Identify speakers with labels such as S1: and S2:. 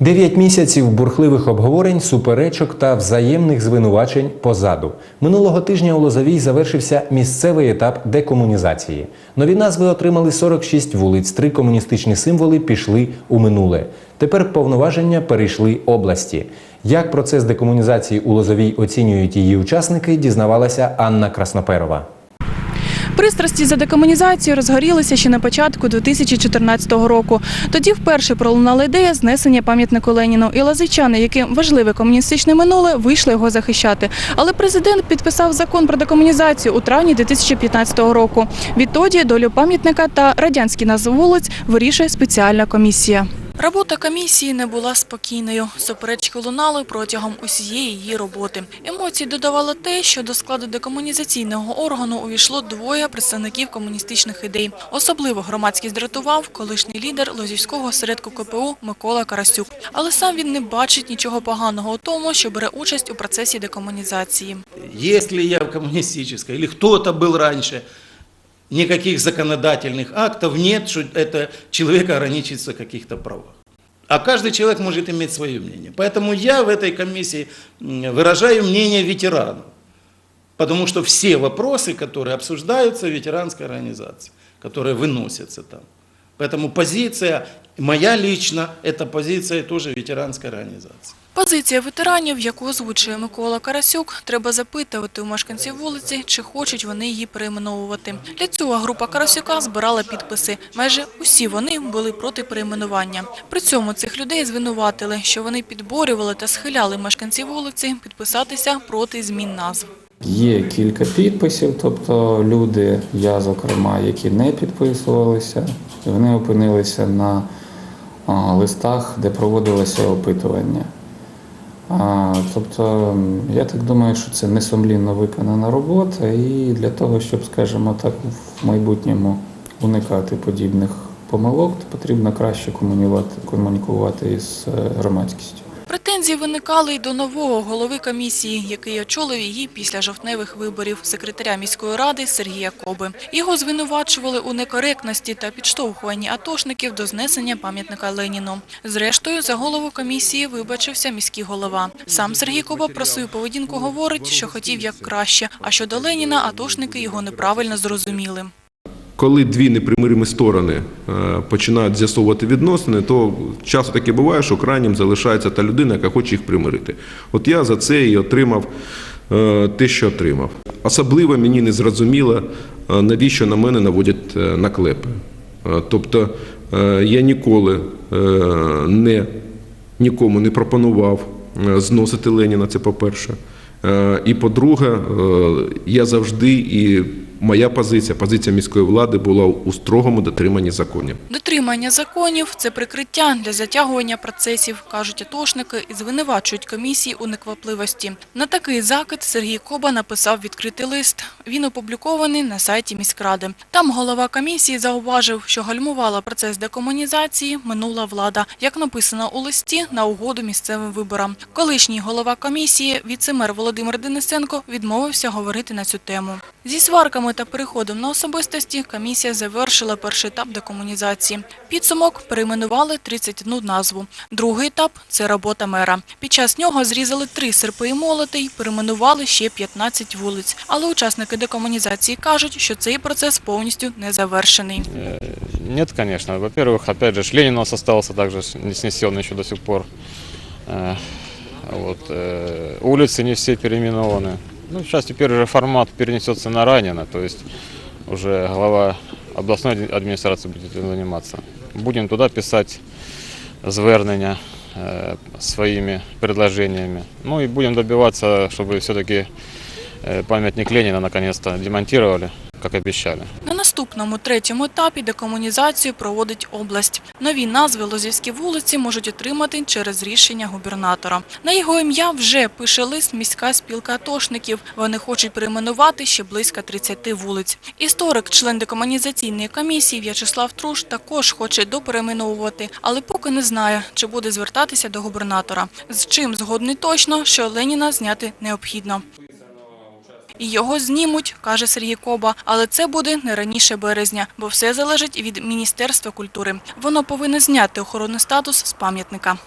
S1: Дев'ять місяців бурхливих обговорень, суперечок та взаємних звинувачень позаду. Минулого тижня у Лозовій завершився місцевий етап декомунізації. Нові назви отримали 46 вулиць, три комуністичні символи пішли у минуле. Тепер повноваження перейшли області. Як процес декомунізації у Лозовій оцінюють її учасники, дізнавалася Анна Красноперова.
S2: Пристрасті за декомунізацію розгорілися ще на початку 2014 року. Тоді вперше пролунала ідея знесення пам'ятнику Леніну. І лазичани, яким важливе комуністичне минуле, вийшли його захищати. Але президент підписав закон про декомунізацію у травні 2015 року. Відтоді долю пам'ятника та радянські назви вулиць вирішує спеціальна комісія. Робота комісії не була спокійною. Суперечки лунали протягом усієї її роботи. Емоцій додавало те, що до складу декомунізаційного органу увійшло двоє представників комуністичних ідей. Особливо громадськість дратував колишній лідер Лозівського осередку КПУ Микола Карасюк. Але сам він не бачить нічого поганого у тому, що бере участь у процесі декомунізації.
S3: Если я в коммунистической, или кто-то был раньше, никаких законодательных актов нет, что это человек ограничится в каких-то правах. А каждый человек может иметь свое мнение. Поэтому я в этой комиссии м, выражаю мнение ветеранов. Потому что все вопросы, которые обсуждаются в ветеранской организации, которые выносятся там. Поэтому позиция, моя лично, это позиция тоже ветеранской организации.
S2: Позиція ветеранів, яку озвучує Микола Карасюк, треба запитувати у мешканців вулиці, чи хочуть вони її перейменовувати. Для цього група Карасюка збирала підписи. Майже усі вони були проти перейменування. При цьому цих людей звинуватили, що вони підборювали та схиляли мешканців вулиці підписатися проти змін назв.
S4: Є кілька підписів, тобто люди, я зокрема, які не підписувалися, вони опинилися на листах, де проводилося опитування. Тобто, я так думаю, що це несумлінно виконана робота, і для того, щоб, скажімо так, в майбутньому уникати подібних помилок, то потрібно краще комунікувати, із е, громадськістю.
S2: Претензії виникали й до нового голови комісії, який очолив її після жовтневих виборів секретаря міської ради Сергія Коби. Його звинувачували у некоректності та підштовхуванні атошників до знесення пам'ятника Леніну. Зрештою, за голову комісії вибачився міський голова. Сам Сергій Коба про свою поведінку говорить, що хотів як краще. А щодо Леніна, атошники його неправильно зрозуміли.
S5: Коли дві непримиримі сторони е, починають з'ясовувати відносини, то часто таке буває, що крайнім залишається та людина, яка хоче їх примирити. От я за це і отримав е, те, що отримав. Особливо мені не зрозуміло, е, навіщо на мене наводять наклепи. Тобто я ніколи не, нікому не пропонував зносити Леніна, це по-перше. І по-друге, я завжди і моя позиція, позиція міської влади була у строгому дотриманні законів.
S2: Дотримання законів – це прикриття для затягування процесів, кажуть атошники і звинувачують комісії у неквапливості. На такий закид Сергій Коба написав відкритий лист. Він опублікований на сайті міськради. Там голова комісії зауважив, що гальмувала процес декомунізації минула влада, як написано у листі на угоду місцевим виборам. Колишній голова комісії, віцемер Володимир Денисенко, відмовився говорити на цю тему. Зі сварками та переходом на особистості комісія завершила перший етап декомунізації. Підсумок перейменували 31 назву. Другий етап – це робота мера. Під час нього зрізали три серпи і молоти й перейменували ще 15 вулиць. Але учасники декомунізації кажуть, що цей процес повністю не завершений.
S6: Э, Нет, конечно. Во-первых, опять же, ж, Ленин у нас остался также с- не снесен еще до сих пор. Э, Вот, э, улицы не все переименованы. Ну, сейчас теперь уже формат перенесется на Ранина, то есть уже глава областной адми- администрации будет этим заниматься. Будем туда писать звернення э, своими предложениями. Ну и будем добиваться, чтобы все-таки э, памятник Ленина наконец-то демонтировали, как обещали.
S2: На наступному третьому етапі декомунізацію проводить область. Нові назви Лозівські вулиці можуть отримати через рішення губернатора. На його ім'я вже пише лист міська спілка атошників. Вони хочуть перейменувати ще близько 30 вулиць. Історик, член декомунізаційної комісії В'ячеслав Труш також хоче доперейменовувати, але поки не знає, чи буде звертатися до губернатора. З чим згодний точно, що Леніна зняти необхідно. І його знімуть, каже Сергій Коба, але це буде не раніше березня, бо все залежить від Міністерства культури. Воно повинно зняти охоронний статус з пам'ятника.